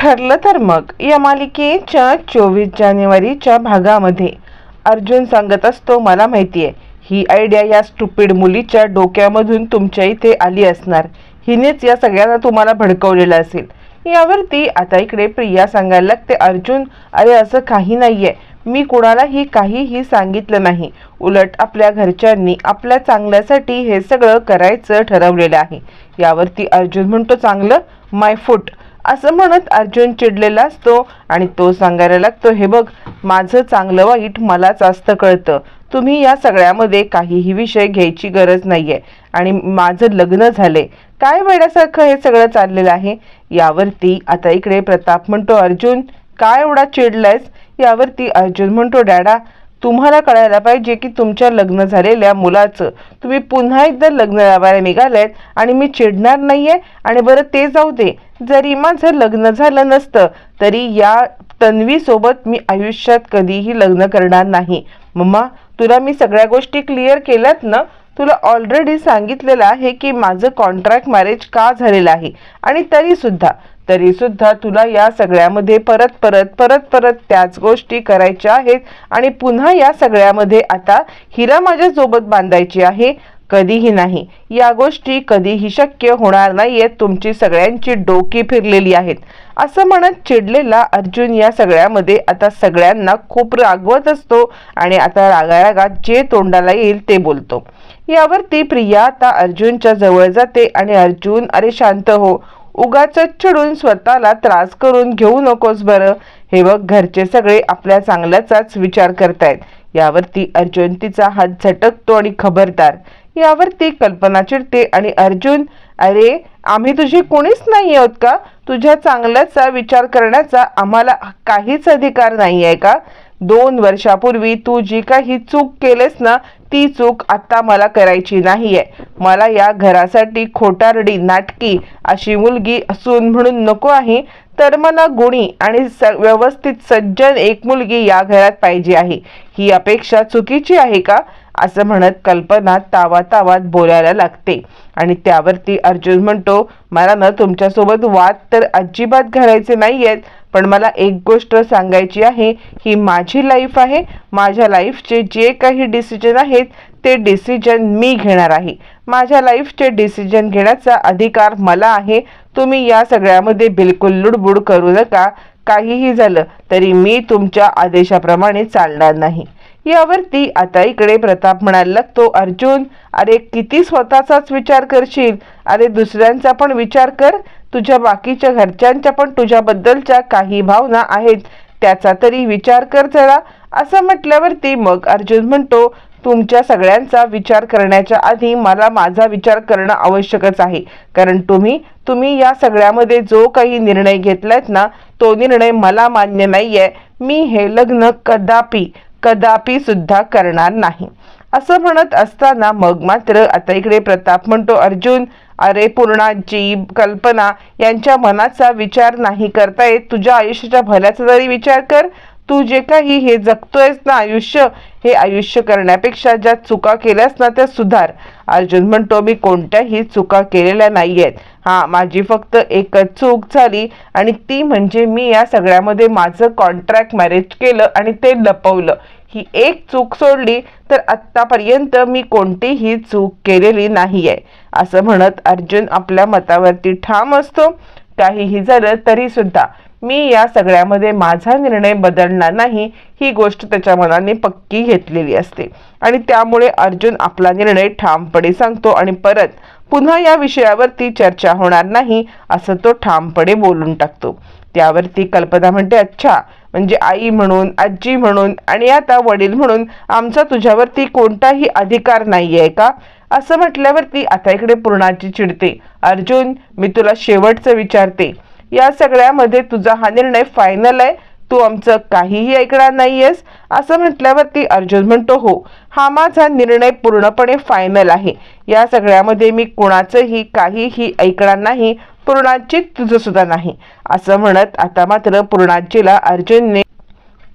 ठरलं तर मग. या मालिकेच्या चोवीस जानेवारीच्या भागामध्ये. अर्जुन सांगत असतो मला माहिती आहे ही आयडिया या स्टुपिड मुलीच्या डोक्यामधून तुमच्या इथे आली असणार. हिनेच या सगळ्यांना तुम्हाला भडकवलेलं असेल. यावरती आता इकडे प्रिया सांगायला लागते अर्जुन अरे असं काही नाही आहे मी कुणालाही काहीही सांगितलं नाही. उलट आपल्या घरच्यांनी आपल्या चांगल्यासाठी हे सगळं करायचं ठरवलेलं आहे. यावरती अर्जुन म्हणतो चांगलं? माय फूट असं म्हणत अर्जुन चिडलेला असतो आणि तो सांगायला लागतो हे बघ माझं चांगलं वाईट मलाच जास्त कळतं. तुम्ही या सगळ्यामध्ये काहीही विषय घ्यायची गरज नाही आहे आणि माझं लग्न झाले काय वेड्यासारखं हे सगळं चाललेलं आहे? यावरती आता इकडे प्रताप म्हणतो अर्जुन काय एवढा चिडलायस? यावरती अर्जुन म्हणतो डॅडा तुम्हाला कळायला पाहिजे की तुमच्या लग्न झालेल्या मुलाचं तुम्ही पुन्हा एकदा लग्न लावायला निघालायत आणि मी चिडणार नाही आहे आणि बरं ते जाऊ दे. जरी माझं लग्न झालं नसतं तरी या तन्वीसोबत मी आयुष्यात कधीही लग्न करणार नाही. मम्मा तुला मी सगळ्या गोष्टी क्लिअर केल्यात ना? तुला ऑलरेडी सांगितलेलं आहे की माझं कॉन्ट्रॅक्ट मॅरेज का झालेलं आहे? आणि तरीसुद्धा तरी सुद्धा तुला या सगळ्यामध्ये परत परत परत परत त्याच गोष्टी करायच्या आहेत. आणि पुन्हा या सगळ्यामध्ये आता हिरा माझ्यासोबत बांधायची आहे. कधीही नाही. या गोष्टी कधीही शक्य होणार नाहीयेत तुमची सगळ्यांची डोकी फिरलेली आहेत. असं म्हणत चिडलेला अर्जुन या सगळ्यामध्ये आता सगळ्यांना खूप रागवत असतो आणि आता रागारागात जे तोंडाला येईल ते बोलतो. यावरती प्रिया आता अर्जुनच्या जवळ जाते आणि अर्जुन अरे शांत हो. उगाच चिडून स्वतःला त्रास करून घेऊ नकोस बरं. हे बघ घरचे सगळे आपल्या चांगल्याचाच विचार करतायत. यावरती अर्जुन तिचा हात झटकतो आणि खबरदार. यावरती कल्पना चिडते आणि अर्जुन अरे आम्ही तुझे कोणीच नाही आहोत का? तुझ्या चांगल्याचा विचार करण्याचा आम्हाला काहीच अधिकार नाही आहे का? दोन वर्षापूर्वी तू जी काही चूक केलेस ना ती चूक आत्ता मला करायची नाहीये. मला या घरासाठी खोटारडी नाटकी अशी मुलगी असून म्हणून नको आहे. तर मला गुणी आणि स व्यवस्थित सज्जन एक मुलगी या घरात पाहिजे आहे. ही अपेक्षा चुकीची आहे का? असं म्हणत कल्पना तावा तावात बोलायला लागते. आणि त्यावरती अर्जुन म्हणतो मला ना तुमच्यासोबत वाद तर अजिबात घालायचे नाही आहेत पण मला एक गोष्ट सांगायची आहे ही माझी लाईफ आहे माझ्या लाईफचे जे काही डिसिजन आहेत ते डिसिजन मी घेणार आहे. माझ्या लाईफचे डिसिजन घेण्याचा अधिकार मला आहे. तुम्ही या सगळ्यामध्ये बिलकुल लुडबुड करू नका. काहीही झालं तरी मी तुमच्या आदेशाप्रमाणे चालणार नाही. यावरती आता इकडे प्रताप म्हणायला लागतो अर्जुन अरे किती स्वतःचाच विचार करशील? अरे दुसऱ्यांचा पण विचार कर. तुझ्या बाकीच्या घरच्यांच्या पण तुझ्याबद्दलच्या काही भावना आहेत. त्याचा तरी विचार कर जरा. असं म्हटल्यावरती मग अर्जुन म्हणतो तुमच्या सगळ्यांचा विचार करण्याच्या आधी मला माझा विचार करणं आवश्यकच आहे. कारण तुम्ही तुम्ही या सगळ्यामध्ये जो काही निर्णय घेतलायत ना तो निर्णय मला मान्य नाही आहे मी हे लग्न कदापि कदापि सुद्धा करणार नाही. असं म्हणत असताना मग मात्र आता इकडे प्रताप म्हणतो अर्जुन अरे पूर्णाजी कल्पना यांच्या मनाचा विचार नाही करता येत. तुझ्या आयुष्याच्या भल्याचा जरी विचार कर तू जे काही हे जगतोयस ना आयुष्य हे आयुष्य करण्यापेक्षा ज्या चुका केल्यास ना त्या सुधार. अर्जुन म्हणतो मी कोणत्याही चुका केलेल्या नाही आहेत हां माझी फक्त एकच चूक झाली आणि ती म्हणजे मी या सगळ्यामध्ये माझं कॉन्ट्रॅक्ट मॅरेज केलं आणि ते लपवलं. ही एक चूक सोडली तर आत्तापर्यंत मी कोणतीही चूक केलेली नाही आहे असं म्हणत अर्जुन आपल्या मतावरती ठाम असतो. काहीही झालं तरी सुद्धा मी या सगळ्यामध्ये माझा निर्णय बदलणार नाही ही गोष्ट त्याच्या मनाने पक्की घेतलेली असते. आणि त्यामुळे अर्जुन आपला निर्णय ठामपणे सांगतो आणि परत पुन्हा या विषयावरती चर्चा होणार नाही असं तो ठामपणे बोलून टाकतो. त्यावरती कल्पना म्हणते अच्छा म्हणजे आई म्हणून आजी म्हणून आणि आता वडील म्हणून आमचा तुझ्यावरती कोणताही अधिकार नाही आहे का? असं म्हटल्यावरती आता इकडे पूर्णाची चिडते. अर्जुन मी तुला शेवटचं विचारते. या सगळ्यामध्ये तुझा हा निर्णय फायनल आहे. तू आमचं काहीही ऐकणार नाहीयेस. असं म्हटल्यावरती अर्जुन म्हणतो हो हा माझा निर्णय पूर्णपणे फायनल आहे. या सगळ्यामध्ये मी कुणाचंही काहीही ऐकणार नाही. पूर्णाची तुझं सुद्धा नाही. असं म्हणत आता मात्र पूर्णाजीला अर्जुनने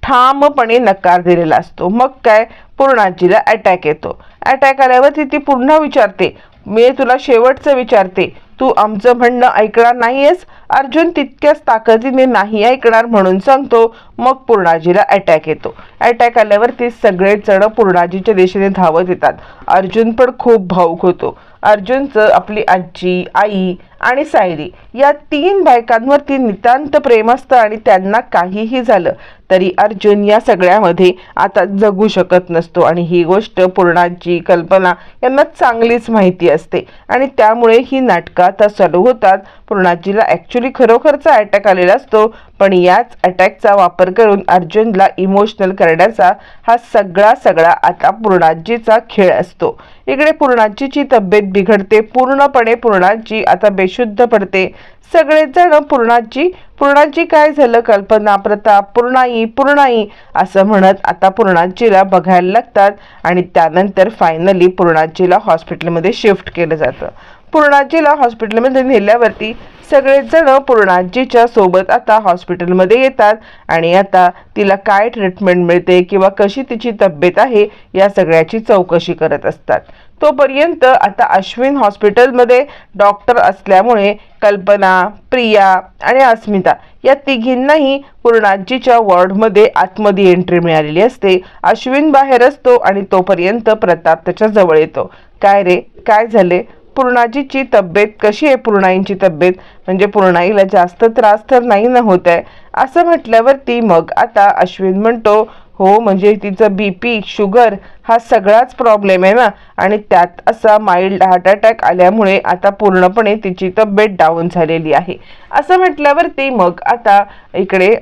ठामपणे नकार दिलेला असतो. मग काय? पूर्णाजीला अटॅक येतो. अटॅक आल्यावर ती पुन्हा विचारते मी तुला शेवटचं विचारते तू आमचं म्हणणं ऐकणार नाहीयेस? अर्जुन तितक्याच ताकदीने नाही ऐकणार म्हणून सांगतो. मग पूर्णाजीला अटॅक येतो. अटॅक आल्यावरती सगळे जण पूर्णाजीच्या दिशेने धावत येतात. अर्जुन पण खूप भाऊक होतो. अर्जुनचं आपली आजी आई आणि सायरी. या तीन बायकांवरती नितांत प्रेम असतं आणि त्यांना काहीही झालं तरी अर्जुन या सगळ्यामध्ये आता जगू शकत नसतो. आणि ही गोष्ट पूर्णाची कल्पना यांना चांगलीच माहिती असते. आणि त्यामुळे ही नाटकं आता चालू होतात. पूर्णाजीला ॲक्च्युली खरोखरचा अटॅक आलेला असतो. पण याच अटॅकचा वापर करून अर्जुनला इमोशनल करण्याचा हा सगळा सगळा आता पूर्णाजीचा खेळ असतो. इकडे पूर्णाजीची तब्येत बिघडते. पूर्णपणे पूर्णाजी आता बेशुद्ध पडते. सगळेच जण पूर्णाजी पूर्णाजी काय झालं कल्पना प्रताप? पूर्णाई पूर्णाई असं म्हणत आता पूर्णाजीला बघायला लागतात आणि त्यानंतर फायनली पूर्णाजीला हॉस्पिटलमध्ये शिफ्ट केलं जातं. पूर्णाजीला हॉस्पिटलमध्ये नेल्यावरती सगळेच जण पूर्णाजीच्या सोबत आता हॉस्पिटलमध्ये येतात आणि आता तिला काय ट्रीटमेंट मिळते किंवा कशी तिची तब्येत आहे या सगळ्याची चौकशी करत असतात. तोपर्यंत आता अश्विन हॉस्पिटलमध्ये डॉक्टर असल्यामुळे कल्पना प्रिया आणि अस्मिता या तिघींनाही पूर्णाजीच्या वॉर्डमध्ये आतमध्ये एंट्री मिळालेली असते. अश्विन बाहेर असतो आणि तोपर्यंत प्रताप त्याच्याजवळ येतो. काय रे? काय झाले? पूर्णाजीची तब्येत कशी आहे? पूर्णाईंची तब्येत? म्हणजे पूर्णाईला जास्त त्रास तर नाही ना होत आहे? असं म्हटल्यावरती मग आता अश्विन म्हणतो हो म्हणजे तिचं बी पी शुगर हा सगळाच प्रॉब्लेम आहे ना. आणि त्यात असा माइल्ड हार्ट अटॅक आल्यामुळे आता पूर्णपणे तिची तब्येत डाऊन झालेली आहे. असं म्हटल्यावरती मग आता इकडे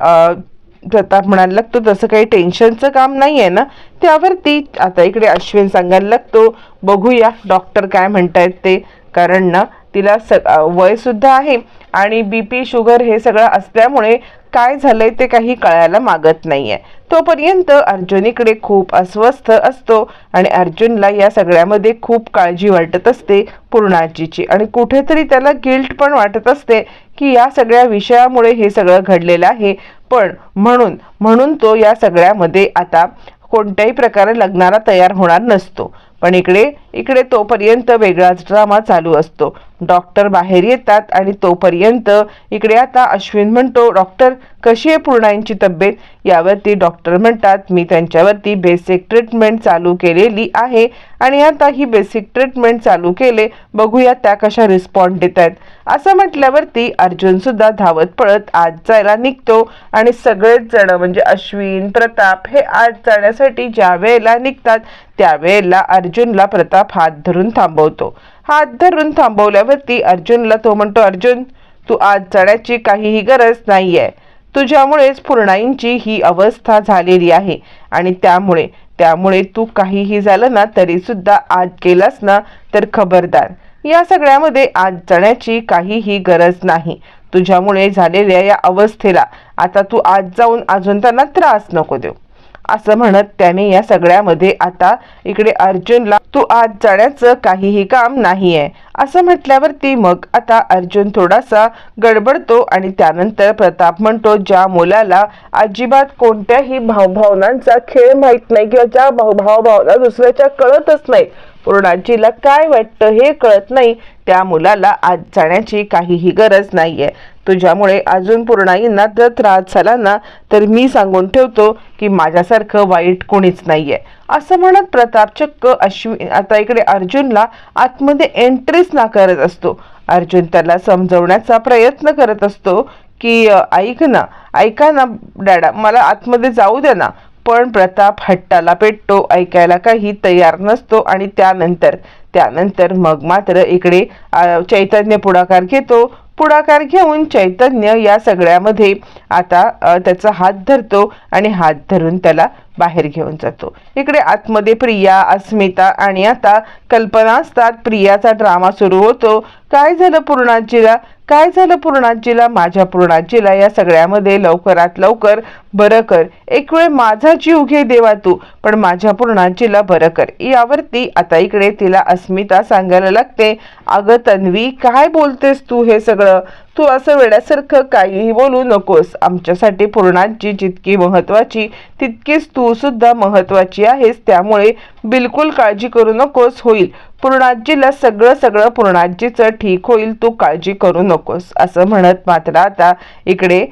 प्रताप म्हणायला लागतो तसं काही टेन्शनचं काम नाही आहे ना त्यावरती आता इकडे अश्विन सांगायला लागतो बघूया डॉक्टर काय म्हणतायत ते. कारण ना तिला स वयसुद्धा आहे आणि बी पी शुगर हे सगळं असल्यामुळे काय झालंय ते काही कळायला मागत नाहीये. तोपर्यंत अर्जुनीकडे खूप अस्वस्थ असतो आणि अर्जुनला या सगळ्यामध्ये खूप काळजी वाटत असते पूर्णाजीची. आणि कुठेतरी त्याला गिल्ट पण वाटत असते की या सगळ्या विषयामुळे हे सगळं घडलेलं आहे. पण म्हणून म्हणून तो या सगळ्यामध्ये आता कोणत्याही प्रकारे लग्नाला तयार होणार नसतो. पण इकडे इकडे तोपर्यंत वेगळाच ड्रामा चालू असतो. डॉक्टर बाहेर येतात आणि तोपर्यंत इकडे आता अश्विन म्हणतो डॉक्टर कशी आहे पूर्णाईंची तब्येत? यावरती डॉक्टर म्हणतात मी त्यांच्यावरती बेसिक ट्रीटमेंट चालू केलेली आहे आणि आता ही बेसिक ट्रीटमेंट चालू केले बघूया त्या कशा रिस्पॉन्ड देत आहेत. असं म्हटल्यावरती अर्जुन सुद्धा धावत पळत आज जायला निघतो आणि सगळेच जण म्हणजे अश्विन प्रताप हे आज जाण्यासाठी ज्या वेळेला निघतात त्यावेळेला अर्जुनला प्रताप हात धरून थांबवतो. हात धरून थांबवल्यावरती अर्जुनला तो म्हणतो अर्जुन तू आज जाण्याची काहीही गरज नाहीये. तुझ्यामुळेच पूर्णाईंची ही अवस्था झालेली आहे. आणि त्यामुळे त्यामुळे तू काहीही झालं ना तरी सुद्धा आज केलास ना तर खबरदार. या सगळ्यामध्ये आज जाण्याची काहीही गरज नाही. तुझ्यामुळे झालेल्या या अवस्थेला आता तू आज जाऊन अजून त्यांना त्रास नको देऊ. असं म्हणत त्याने या सगळ्यामध्ये आता इकडे अर्जुनला तू आज जाण्याचं काहीही काम नाही आहे असं म्हटल्यावरती मग आता अर्जुन थोडासा गडबडतो आणि त्यानंतर प्रताप म्हणतो ज्या मुलाला अजिबात कोणत्याही भावभावनांचा खेळ माहीत नाही किंवा ज्या भावभावना दुसऱ्याच्या कळतच नाही पूर्णाजीला काय वाटतं हे कळत नाही त्या मुलाला आज जाण्याची काहीही गरज नाहीये. तुझ्यामुळे अजून पूर्णाईंना जर त्रास झाला ना तर मी सांगून ठेवतो की माझ्यासारखं वाईट कोणीच नाहीये. असं म्हणत प्रताप चक्क अश्विन आता इकडे अर्जुनला आतमध्ये एंट्रीच नाकारत असतो. अर्जुन त्याला समजवण्याचा प्रयत्न करत असतो की ऐक ना ऐका ना डॅडा मला आतमध्ये जाऊ द्या ना. पण प्रताप हट्टाला पेटतो ऐकायला काही तयार नसतो आणि त्यानंतर त्यानंतर मग मात्र इकडे चैतन्य पुढाकार घेतो. पुढाकार घेऊन चैतन्य या सगळ्यामध्ये आता त्याचा हात धरतो आणि हात धरून त्याला बाहेर घेऊन जातो. इकडे आतमध्ये प्रिया अस्मिता आणि आता कल्पना असतात. प्रियाचा ड्रामा सुरू होतो. काय झालं पूर्णाजीला? काय झालं पूर्णाजीला? माझ्या पूर्णाजीला या सगळ्यामध्ये लवकरात लवकर बरं कर. एक वेळ माझा जीव घे देवा तू पण माझ्या पूर्णाजीला बरं कर. यावरती आता इकडे तिला अस्मिता सांगायला लागते अगं तन्वी काय बोलतेस तू हे सगळं? तू असं वेड्यासारखं काहीही बोलू नकोस. आमच्यासाठी पूर्णाची जितकी महत्वाची तितकीच तू सुद्धा महत्वाची आहेस. त्यामुळे बिलकुल काळजी करू नकोस. होईल. पूर्णाजीला सगळं सगळं पूर्णाजीचं ठीक होईल तू काळजी करू नकोस असं म्हणत मात्र आता इकडे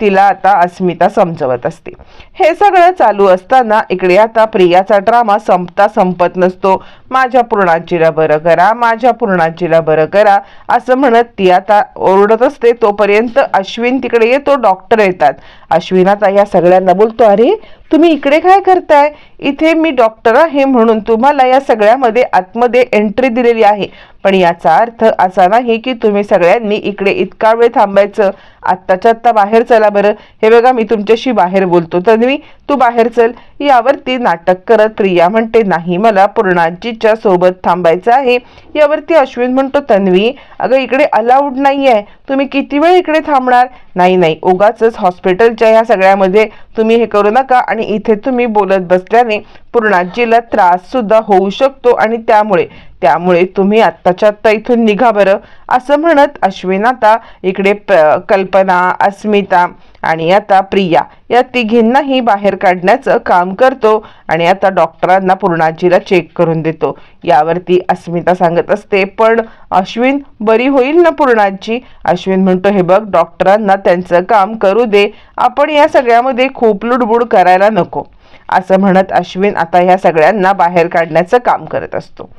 तिला आता अस्मिता समजवत असते. हे सगळं चालू असताना इकडे आता प्रियाचा ड्रामा संपता संपत नसतो. माझ्या पूर्णाजीला बरं करा माझ्या पूर्णाजीला बरं करा असं म्हणत ती आता ओरडत असते. तोपर्यंत अश्विन तिकडे येतो डॉक्टर येतात. अश्विन आता या सगळ्यांना बोलतो अरे तुम्ही इकडे काय करताय? इथे मी डॉक्टर आहे म्हणून तुम्हाला या सगळ्यामध्ये आतमध्ये एंट्री दिलेली आहे. पण याचा अर्थ असा नाही की तुम्ही सगळ्यांनी इकडे इतका वेळ थांबायचं आत्ताच्या आत्ता बाहेर चला बरं. हे बघा मी तुमच्याशी बाहेर बोलतो. तन्वी तू बाहेर चल. यावरती नाटक करत प्रिया म्हणते नाही मला पूर्णाजीच्या सोबत थांबायचं आहे. यावरती अश्विन म्हणतो तन्वी अगं इकडे अलाउड नाही आहे तुम्ही किती वेळ इकडे थांबणार? नाही नाही उगाच हॉस्पिटलच्या ह्या सगळ्यामध्ये तुम्ही हे करू नका आणि इथे तुम्ही बोलत बसल्याने पूर्णाजीला त्रास सुद्धा होऊ शकतो आणि त्यामुळे त्यामुळे तुम्ही आत्ताच्या आत्ता इथून निघा बरं असं म्हणत अश्विन आता इकडे प- कल्पना अस्मिता आणि आता प्रिया या तिघींनाही बाहेर काढण्याचं काम करतो आणि आता डॉक्टरांना पूर्णाजीला चेक करून देतो. यावरती अस्मिता सांगत असते पण अश्विन बरी होईल ना पूर्णाजी? अश्विन म्हणतो हे बघ डॉक्टरांना त्यांचं काम करू दे. आपण या सगळ्यामध्ये खूप लुडबुड करायला नको. असं म्हणत अश्विन आता ह्या सगळ्यांना बाहेर काढण्याचं काम करत असतो.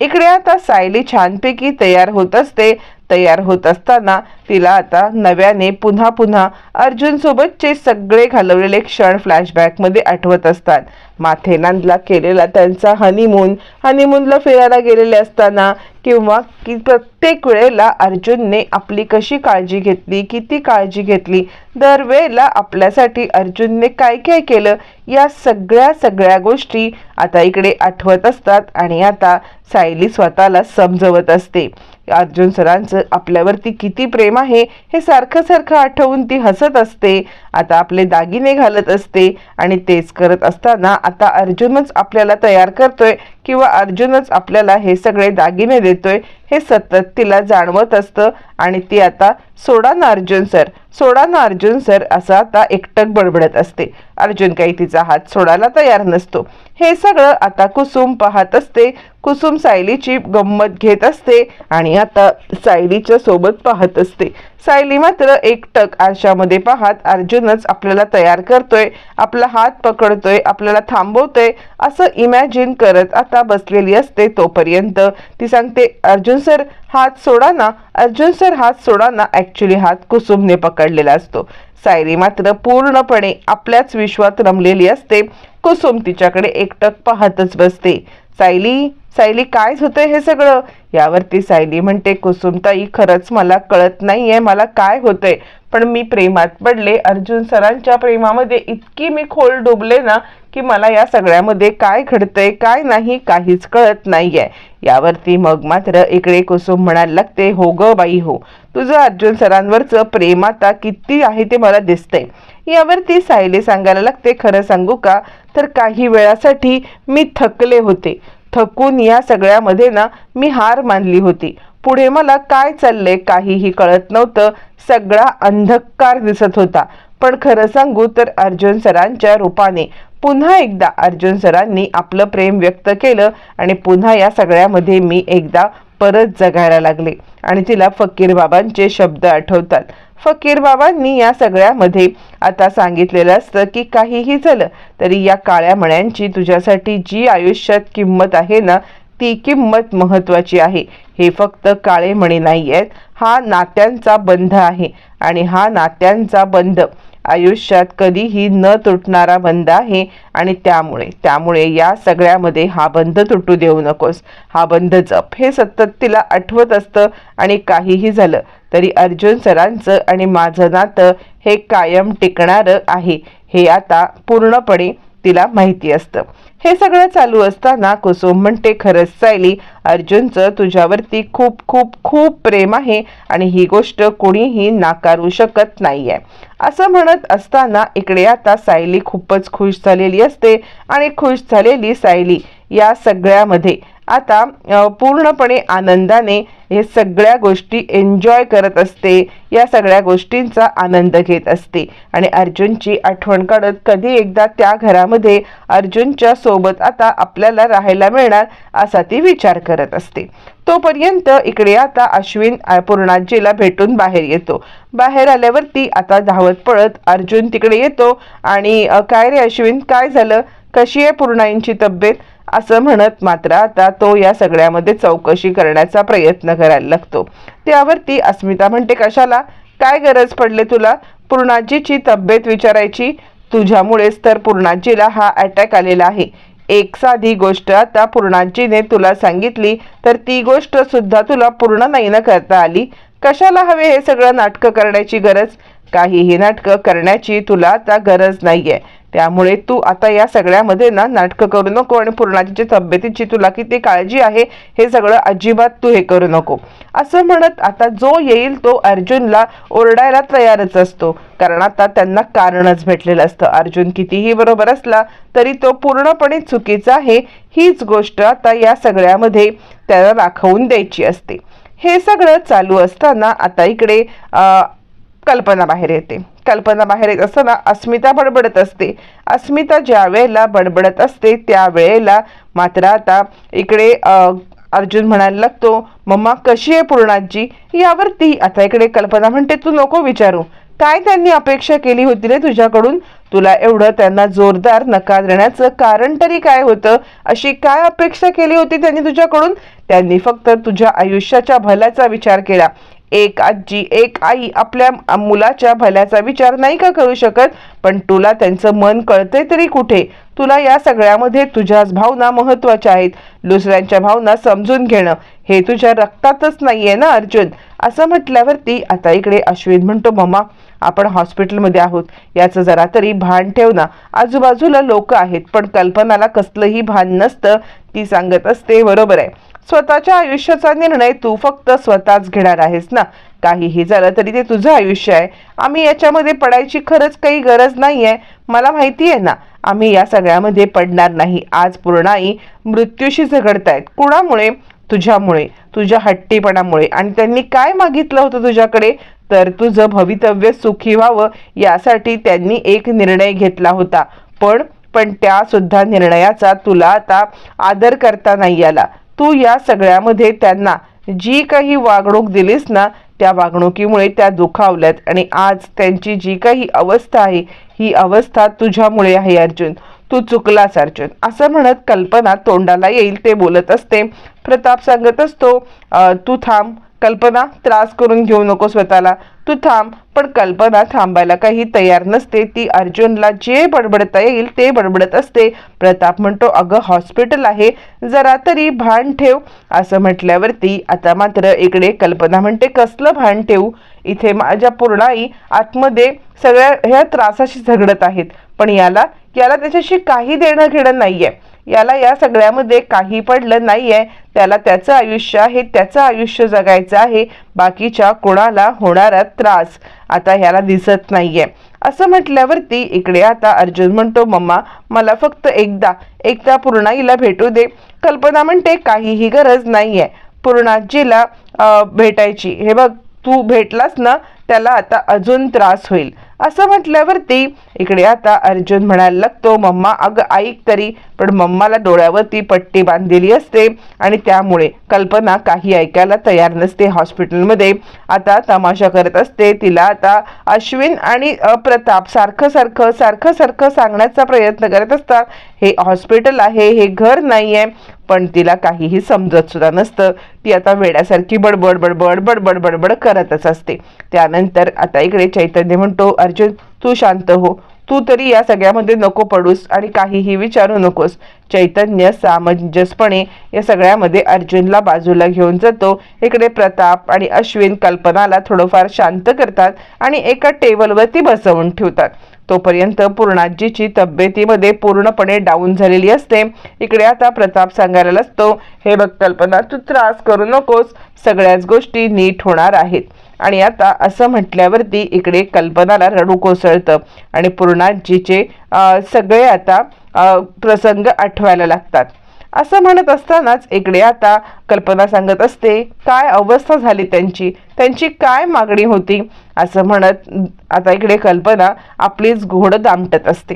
इकडे आता सायली छानपैकी तयार होत असते. तयार होत असताना तिला आता नव्याने पुन्हा पुन्हा अर्जुन सोबतचे सगळे घालवलेले क्षण फ्लॅशबॅकमध्ये आठवत असतात. माथेनांदला केलेला त्यांचा हनीमून हनीमूनला फिरायला गेलेले असताना किंवा की प्रत्येक वेळेला अर्जुनने आपली कशी काळजी घेतली किती काळजी घेतली दरवेळेला आपल्यासाठी अर्जुनने काय काय केलं या सगळ्या सगळ्या गोष्टी आता इकडे आठवत असतात आणि आता सायली स्वतःला समजवत असते. अर्जुन सरांचं आपल्यावरती किती प्रेम आहे हे सारखं सारखं आठवून ती हसत असते. आता आपले दागिने घालत असते आणि तेच करत असताना आता अर्जुनच आपल्याला तयार करतोय किंवा अर्जुनच आपल्याला हे सगळे दागिने देतोय हे सतत तिला जाणवत असतं आणि ती आता सोडा ना अर्जुन सर सोडा ना अर्जुन सर असं आता एकटक बडबडत असते. अर्जुन काही तिचा हात सोडायला तयार नसतो. हे सगळं आता कुसुम पाहत असते. कुसुम सायलीची गंमत घेत असते आणि आता सायलीच्या सोबत पाहत असते. सायली मात्र एकटक आरशामध्ये पाहत अर्जुनच आपल्याला तयार करतोय आपला हात पकडतोय आपल्याला थांबवतोय असं इमॅजिन करत आता बसलेली असते तोपर्यंत. ती सांगते अर्जुन सर हात सोडा ना. अर्जुन सर हात सोडा ना. ॲक्च्युली हात कुसुमने पकडलेला असतो. सायली मात्र पूर्णपणे आपल्याच विश्वात रमलेली असते. कुसुम तिच्याकडे एकटक पाहतच बसते. सायली सायली काय होतंय हे सगळं? यावरती सायली म्हणते कुसुमताई खरंच मला कळत नाहीये मला काय होतंय. पण मी प्रेमात पडले. अर्जुन सरांच्या प्रेमामध्ये इतकी मी खोल डुबले ना की मला या सगळ्यामध्ये काय घडतंय काय नाही काहीच कळत नाहीये. यावरती मग मात्र इकडे कुसुम म्हणायला लागते हो ग बाई हो. तुझं अर्जुन सरांवरचं प्रेम आता किती आहे ते मला दिसतंय. यावरती सायली सांगायला लागते खरं सांगू का? तर काही वेळासाठी मी थकले होते. थकून या सगळ्यामध्ये ना मी हार मानली होती. पुढे मला काय चाललंय काहीही कळत नव्हतं. सगळा अंधकार दिसत होता. पण खरं सांगू तर अर्जुन सरांच्या रूपाने पुन्हा एकदा अर्जुन सरांनी आपलं प्रेम व्यक्त केलं आणि पुन्हा या सगळ्यामध्ये मी एकदा परत जगायला लागले. आणि तिला फकीर बाबांचे शब्द आठवतात. फकीर बाबांनी या सगळ्यामध्ये आता सांगितलेलं असतं की काहीही झालं तरी या काळ्या मण्यांची तुझ्यासाठी जी आयुष्यात किंमत आहे ना ती किंमत महत्वाची आहे. हे फक्त काळे म्हणे नाही आहेत हा नात्यांचा बंध आहे आणि हा नात्यांचा बंध आयुष्यात कधीही न तुटणारा बंध आहे आणि त्यामुळे त्यामुळे या सगळ्यामध्ये हा बंध तुटू देऊ नकोस. हा बंध जप हे सतत तिला आठवत असतं आणि काहीही झालं तरी अर्जुन सरांचं आणि माझं नातं हे कायम टिकणारं आहे. हे आता पूर्णपणे तिला माहिती असतं. हे सगळं चालू असताना कुसुम म्हणते खरंच सायली अर्जुनचं तुझ्यावरती खूप खूप खूप प्रेम आहे आणि ही गोष्ट कोणीही नाकारू शकत नाहीये. असं म्हणत असताना इकडे आता सायली खूपच खुश झालेली असते आणि खुश झालेली सायली या सगळ्यामध्ये आता पूर्णपणे आनंदाने हे सगळ्या गोष्टी एन्जॉय करत असते. या सगळ्या गोष्टींचा आनंद घेत असते. आणि अर्जुनची आठवण काढत कधी एकदा त्या घरामध्ये अर्जुनच्या सोबत आता आपल्याला राहायला मिळणार असा ती विचार करत असते. तोपर्यंत इकडे आता अश्विन पूर्णाजीला भेटून बाहेर येतो. बाहेर आल्यावरती आता धावत पळत अर्जुन तिकडे येतो. आणि काय रे अश्विन? काय झालं? कशी आहे पूर्णाईंची तब्येत? असं म्हणत मात्र आता तो या सगळ्यामध्ये चौकशी करण्याचा प्रयत्न करायला लागतो. त्यावरती अस्मिता म्हणते कशाला? काय गरज पडले तुला? पूर्णाजीची तब्येत विचारायची? तुझ्यामुळेच तर पूर्णाजीला हा अटॅक आलेला आहे. एक साधी गोष्ट आता पूर्णाजीने तुला सांगितली तर ती गोष्ट सुद्धा तुला पूर्ण नाही ना करता आली? कशाला हवे हे सगळं नाटकं करण्याची गरज? काहीही नाटकं करण्याची तुला आता गरज नाही आहे त्यामुळे तू आता या सगळ्यामध्ये ना नाटकं करू नको आणि पूर्णाजीची तब्येतीची तुला किती काळजी आहे हे सगळं अजिबात तू हे करू नको. असं म्हणत आता जो येईल तो अर्जुनला ओरडायला तयारच असतो. कारण आता त्यांना कारणच भेटलेलं असतं. अर्जुन कितीही बरोबर असला तरी तो पूर्णपणे चुकीचा आहे. हीच गोष्ट आता या सगळ्यामध्ये त्याला दाखवून द्यायची असते. हे सगळं चालू असताना आता इकडे कल्पना बाहेर येते. कल्पना बाहेर येत असताना अस्मिता बडबडत असते. अस्मिता ज्या वेळेला बडबडत असते त्या वेळेला मात्र आता इकडे अर्जुन म्हणायला लागतो मम्मा कशी आहे पूर्णाजी? यावरती आता इकडे कल्पना म्हणते तू नको विचारू. काय त्यांनी अपेक्षा केली होती रे तुझ्याकडून? तुला एवढं त्यांना जोरदार नकार देण्याचं कारण तरी काय होतं? अशी काय अपेक्षा केली होती त्यांनी तुझ्याकडून? त्यांनी फक्त तुझ्या आयुष्याच्या भल्याचा विचार केला. एक आजी एक आई आपल्या मुलाच्या भल्याचा विचार नाही का करू शकत? पण तुला त्यांचं मन कळतंय तरी कुठे? तुला या सगळ्यामध्ये तुझ्याच भावना महत्त्वाच्या आहेत. दुसऱ्यांच्या भावना समजून घेणं हे तुझ्या रक्तातच नाहीये ना अर्जुन? असं म्हटल्यावरती आता इकडे अश्विन म्हणतो मम्मा आपण हॉस्पिटलमध्ये आहोत. याचं जरा तरी भान ठेव ना. आजूबाजूला लोक आहेत पण कल्पनाला कसलंही भान नसतं. ती सांगत असते बरोबर आहे. स्वतःच्या आयुष्याचा निर्णय तू फक्त स्वतःच घेणार आहेस ना? काहीही झालं तरी ते तुझं आयुष्य आहे. आम्ही याच्यामध्ये पडायची खरंच काही गरज नाही आहे मला माहिती आहे ना आम्ही या सगळ्यामध्ये पडणार नाही. आज पूर्णाई मृत्यूशी झगडतायत. कुणामुळे? तुझ्यामुळे. तुझ्या हट्टीपणामुळे. आणि त्यांनी काय मागितलं होतं तुझ्याकडे? तर तुझं भवितव्य सुखी व्हावं यासाठी त्यांनी एक निर्णय घेतला होता. पण पण त्या सुद्धा निर्णयाचा तुला आता आदर करता नाही आला. तू या सगळ्यामध्ये त्यांना जी काही वागणूक दिलीस ना त्या वागणुकीमुळे त्या दुखावल्यात आणि आज त्यांची जी काही अवस्था आहे ही अवस्था तुझ्यामुळे आहे अर्जुन. तू चुकलास अर्जुन. असं म्हणत कल्पना तोंडाला येईल ते बोलत असते. प्रताप सांगत असतो तू थांब. कल्पना त्रास करून घेऊ नको स्वतःला. तू थांब पण कल्पना थांबायला काही तयार नसते. ती अर्जुनला जे बडबडता येईल ते बडबडत असते. प्रताप म्हणतो अगं हॉस्पिटल आहे. जरा तरी भान ठेव. असं म्हटल्यावरती आता मात्र इकडे कल्पना म्हणते कसलं भान ठेवू? इथे माझ्या पूर्णाई आतमध्ये सगळ्या ह्या त्रासाशी झगडत आहेत. पण याला याला त्याच्याशी काही देणं घेणं नाहीये. याला या सगळ्यामध्ये काही पडलं नाही आहे त्याला त्याचं आयुष्य आहे त्याचं आयुष्य जगायचं आहे. बाकीच्या कोणाला होणारा त्रास आता ह्याला दिसत नाही आहे असं म्हटल्यावरती इकडे आता अर्जुन म्हणतो मम्मा मला फक्त एकदा एकदा पूर्णाईला भेटू दे. कल्पना म्हणते काहीही गरज नाही आहे पूर्णाजीला भेटायची. हे बघ तू भेटलास ना त्याला आता अजून त्रास होईल. असं म्हटल्यावरती इकडे आता अर्जुन म्हणायला लागतो मम्मा अगं ऐक तरी. पण मम्माला डोळ्यावरती पट्टी बांधलेली असते आणि त्यामुळे कल्पना काही ऐकायला तयार नसते हॉस्पिटलमध्ये. आता तमाशा करत असते. तिला आता अश्विन आणि प्रताप सारखं सारखं सारखं सारखं सांगण्याचा प्रयत्न करत असतात. हे हॉस्पिटल आहे हे घर नाही आहे पण तिला काहीही समजत सुद्धा नसतं. ती आता वेड्यासारखी बडबड बडबड बडबड बडबड करतच असते. त्यानंतर आता इकडे चैतन्य म्हणतो अर्जुन तू शांत हो. तू तरी या सगळ्यामध्ये नको पडूस आणि काहीही विचारू नकोस. चैतन्य सामंजस्यपणे या सगळ्यामध्ये अर्जुनला बाजूला घेऊन जातो. इकडे प्रताप आणि अश्विन कल्पनाला थोडंफार शांत करतात आणि एका टेबलवरती बसवून ठेवतात. तोपर्यंत पूर्णाजीची तब्येतीमध्ये पूर्णपणे डाऊन झालेली असते. इकडे आता प्रताप सांगायला असतो हे बघ कल्पना तू त्रास करू नकोस. सगळ्याच गोष्टी नीट होणार आहेत. आणि आता असं म्हटल्यावरती इकडे कल्पनाला रडू कोसळतं. आणि पूर्णाजीचे सगळे आता प्रसंग आठवायला लागतात. असं म्हणत असतानाच इकडे आता कल्पना सांगत असते काय अवस्था झाली त्यांची? त्यांची काय मागणी होती? असं म्हणत आता इकडे कल्पना आपलीच घोड दामटत असते.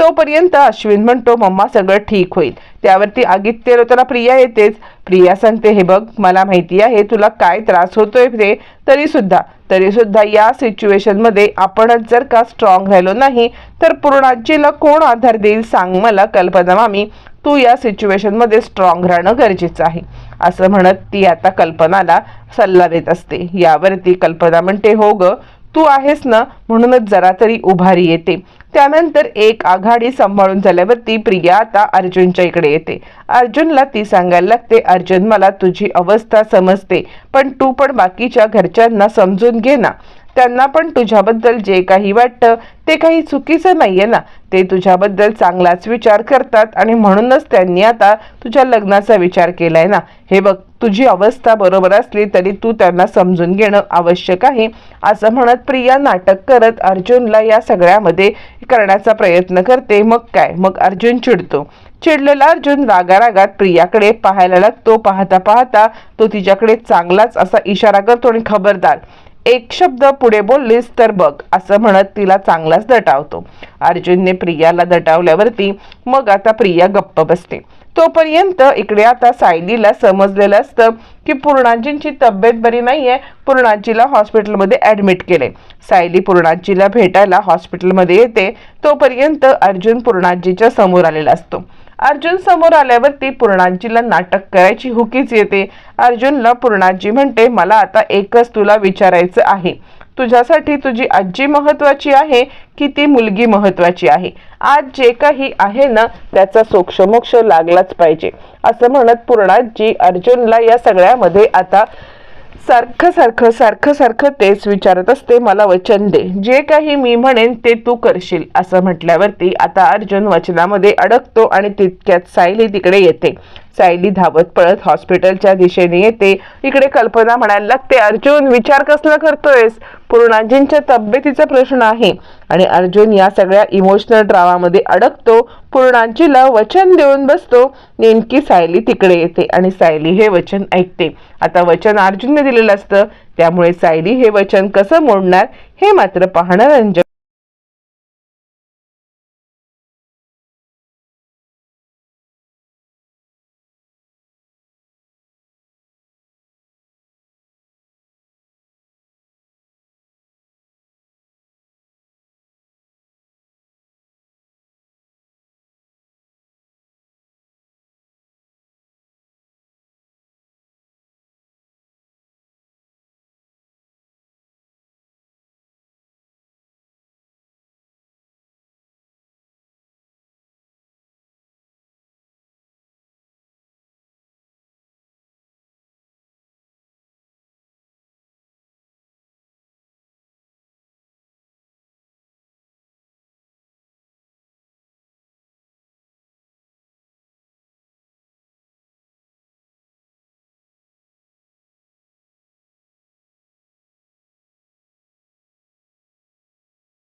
तोपर्यंत अश्विन म्हणतो मम्मा सगळं ठीक होईल. त्यावरती आदित्य होताना प्रिया येतेच. प्रिया सांगते हे बघ मला माहिती आहे तुला काय त्रास होतोय ते तरी सुद्धा तरी सुद्धा या सिच्युएशनमध्ये आपणच जर का स्ट्रॉंग राहिलो नाही तर पूर्णाजीला कोण आधार देईल सांग मला कल्पना मामी. तू या सिच्युएशनमध्ये स्ट्रॉंग राहणं गरजेचं आहे. असं म्हणत ती आता कल्पनाला सल्ला देत असते. यावरती कल्पना म्हणते हो ग तू आहेस ना म्हणूनच जरा तरी उभारी येते. त्यानंतर एक आघाडी सांभाळून झाल्यावरती प्रिया आता अर्जुनच्या इकडे येते. अर्जुनला ती सांगायला लागते अर्जुन मला तुझी अवस्था समजते पण तू पण बाकीच्या घरच्यांना समजून घे ना. त्यांना पण तुझ्याबद्दल जे काही वाटतं ते काही चुकीचं नाहीये ना. ते तुझ्याबद्दल चांगलाच विचार करतात आणि म्हणूनच त्यांनी आता तुझ्या लग्नाचा विचार केलाय ना. हे बघ तुझी अवस्था बरोबर असली तरी तू त्यांना समजून घेणं आवश्यक आहे. असं म्हणत प्रिया नाटक करत अर्जुनला या सगळ्यामध्ये करण्याचा प्रयत्न करते. मग काय? मग अर्जुन चिडतो. चिडलेला अर्जुन रागारागात प्रियाकडे पाहायला लागतो. पाहता पाहता तो तिच्याकडे चांगलाच असा इशारा करतो आणि खबरदार. एक शब्द पुढे बोललीस तर बघ असं म्हणत तिला चांगलाच दटावतो. अर्जुनने प्रियाला दटावल्यावरती मग आता प्रिया गप्प बसते. तोपर्यंत इकडे आता सायलीला समजलेलं असतं की पूर्णाजींची तब्येत बरी नाहीये पूर्णाजीला हॉस्पिटलमध्ये ऍडमिट केले. सायली पूर्णाजीला भेटायला हॉस्पिटलमध्ये येते तोपर्यंत अर्जुन पूर्णाजीच्या समोर आलेला असतो. अर्जुन समोर आल्यावरती पूर्णाजीला नाटक करायची हुकीच येते. अर्जुनला पूर्णाजी म्हणते मला आता एकच तुला विचारायचं आहे. तुझ्यासाठी तुझी आजी महत्वाची आहे की ती मुलगी महत्वाची आहे? आज जे काही आहे ना त्याचा सोक्षमोक्ष लागलाच पाहिजे. असं म्हणत पूर्णाजी अर्जुनला या सगळ्यामध्ये आता सारखं सारखं सारखं सारखं तेच विचारत असते मला वचन दे. जे काही मी म्हणेन ते तू करशील असं म्हटल्यावरती आता अर्जुन वचनामध्ये अडकतो आणि तितक्यात सायली तिकडे येते. सायली धावत पळत हॉस्पिटलच्या दिशेने येते. इकडे कल्पना म्हणायला लागते अर्जुन विचार कसला करतोयस? पूर्णाजींच्या तब्येतीचा प्रश्न आहे. आणि अर्जुन या सगळ्या इमोशनल ड्रामामध्ये अडकतो. पूर्णाजीला वचन देऊन बसतो. नेमकी सायली तिकडे येते आणि सायली हे वचन ऐकते. आता वचन अर्जुनने दिलेलं असतं. त्यामुळे सायली हे वचन कसं मोडणार हे मात्र पाहणं रंजक